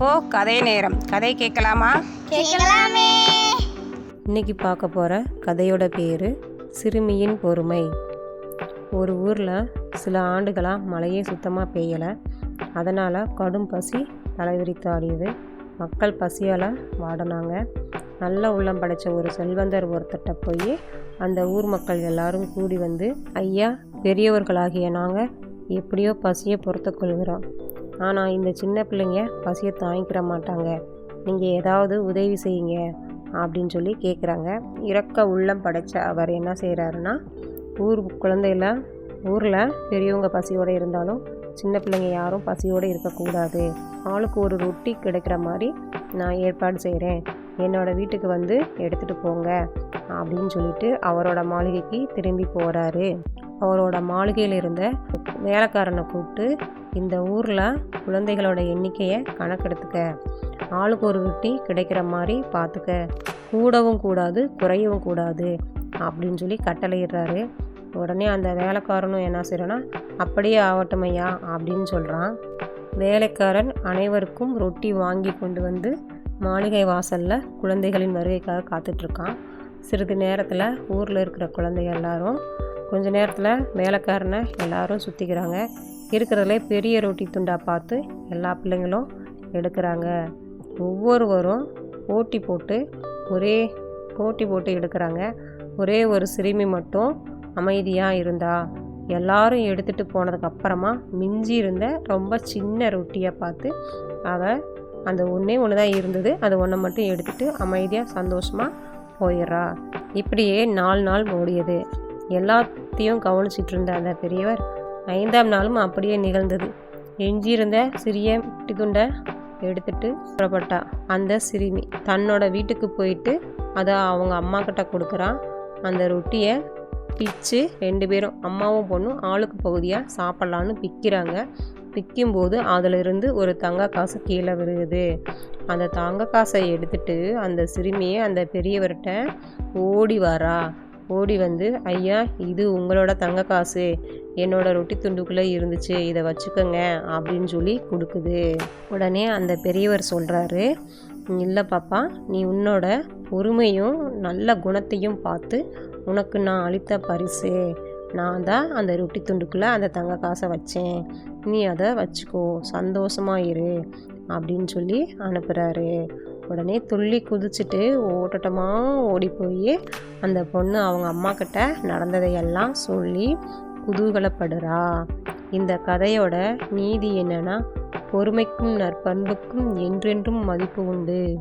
இப்போ கதை நேரம். கதை கேட்கலாமா? கேட்கலாமே. இன்னைக்கு பார்க்க போகிற கதையோட பேர் சிறுமியின் பொறுமை. ஒரு ஊரில் சில ஆண்டுகளாக மழையே சுத்தமாக பெய்யலை. அதனால் கடும் பசி தலைவிரித்து ஆடியது. மக்கள் பசியால் வாடினாங்க. நல்ல உள்ளம் படைச்ச ஒரு செல்வந்தர் ஒருத்தட்ட போய் அந்த ஊர் மக்கள் எல்லாரும் கூடி வந்து ஐயா பெரியவர்களாகிய நாங்கள் எப்படியோ பசியை பொறுத்துக்கொள்கிறோம் ஆனால் இந்த சின்ன பிள்ளைங்க பசியை தாங்கிக்கிற மாட்டாங்க. நீங்கள் ஏதாவது உதவி செய்யுங்க அப்படின்னு சொல்லி கேட்குறாங்க இறக்க உள்ளம் படைச்ச அவர் என்ன செய்கிறாருன்னா ஊர் குழந்தையில் ஊரில் பெரியவங்க பசியோடு இருந்தாலும் சின்ன பிள்ளைங்க யாரும் பசியோடு இருக்கக்கூடாது. ஆளுக்கு ஒரு ரொட்டி கிடைக்கிற மாதிரி நான் ஏற்பாடு செய்கிறேன் என்னோடய வீட்டுக்கு வந்து எடுத்துகிட்டு போங்க அப்படின்னு சொல்லிட்டு அவரோட மாளிகைக்கு திரும்பி போகிறாரு அவரோட மாளிகையில் இருந்த வேலைக்காரனை கூப்பிட்டு இந்த ஊரில் குழந்தைகளோட எண்ணிக்கையை கணக்கெடுத்துக்க. ஆளுக்கு ஒரு ரொட்டி கிடைக்கிற மாதிரி பார்த்துக்க கூடவும் கூடாது குறையவும் கூடாது அப்படின்னு சொல்லி கட்டளையிடுறாரு. உடனே அந்த வேலைக்காரனும் என்ன செய்கிறான்னா அப்படியே ஆகட்டும் ஐயா அப்படின்னு சொல்கிறான் வேலைக்காரன் அனைவருக்கும் ரொட்டி வாங்கி கொண்டு வந்து மாளிகை வாசலில் குழந்தைகளின் வருகைக்காக காத்துட்ருக்கான். சிறிது நேரத்தில் ஊரில் இருக்கிற குழந்தைகள் எல்லாரும் கொஞ்ச நேரத்தில் வேலைக்காரனை எல்லாரும் சுற்றிக்கிறாங்க இருக்கிறதுலே பெரிய ரொட்டி துண்டாக பார்த்து எல்லா பிள்ளைங்களும் எடுக்கிறாங்க. ஒவ்வொருவரும் போட்டி போட்டு ஒரே போட்டி போட்டு எடுக்கிறாங்க. ஒரே ஒரு சிறுமி மட்டும் அமைதியாக இருந்தா எல்லாரும் எடுத்துகிட்டு போனதுக்கு அப்புறமா மிஞ்சி இருந்த ரொம்ப சின்ன ரொட்டியை பார்த்து அவள் அந்த ஒன்றே ஒன்று தான் இருந்தது அது ஒன்றை மட்டும் எடுத்துகிட்டு அமைதியாக சந்தோஷமாக போயிடுறா. இப்படியே நாலு நாள் ஓடியது. எல்லாத்தையும் கவனிச்சிட்டு இருந்த அந்த பெரியவர் ஐந்தாம் நாளும் அப்படியே நிகழ்ந்தது. எஞ்சியிருந்த சிறிய துண்டை எடுத்துட்டு புறப்பட்டா. அந்த சிறுமி தன்னோட வீட்டுக்கு போயிட்டு அதை அவங்க அம்மா கிட்ட கொடுக்குறான் அந்த ரொட்டியை பிச்சு ரெண்டு பேரும் அம்மாவும் பொண்ணும் ஆளுக்கு பகுதியாக சாப்பிட்லான்னு பிக்கிறாங்க பிக்கும்போது அதில் இருந்து ஒரு தங்க காசு கீழே விழுகுது. அந்த தங்க காசை எடுத்துட்டு அந்த சிறுமியை அந்த பெரியவர்கிட்ட ஓடி வரா. ஓடி வந்து ஐயா இது உங்களோட தங்க காசு. என்னோட ரொட்டி துண்டுக்குள்ளே இருந்துச்சு. இதை வச்சுக்கோங்க அப்படின்னு சொல்லி கொடுக்குது. உடனே அந்த பெரியவர் சொல்கிறாரு இல்லை பாப்பா நீ உன்னோட பொறுமையும் நல்ல குணத்தையும் பார்த்து உனக்கு நான் அளித்த பரிசு. நான் தான் அந்த ரொட்டி துண்டுக்குள்ளே அந்த தங்க காசை வச்சேன். நீ அதை வச்சுக்கோ. சந்தோஷமாக இரு அப்படின்னு சொல்லி அனுப்புகிறாரு உடனே துள்ளி குதிச்சுட்டு ஓட்டட்டமாக ஓடி போய் அந்த பொண்ணு அவங்க அம்மா கிட்ட நடந்ததையெல்லாம் சொல்லி குதூகலப்படுறா. இந்த கதையோட நீதி என்னன்னா பொறுமைக்கும் நற்பண்புக்கும் என்றென்றும் மதிப்பு உண்டு.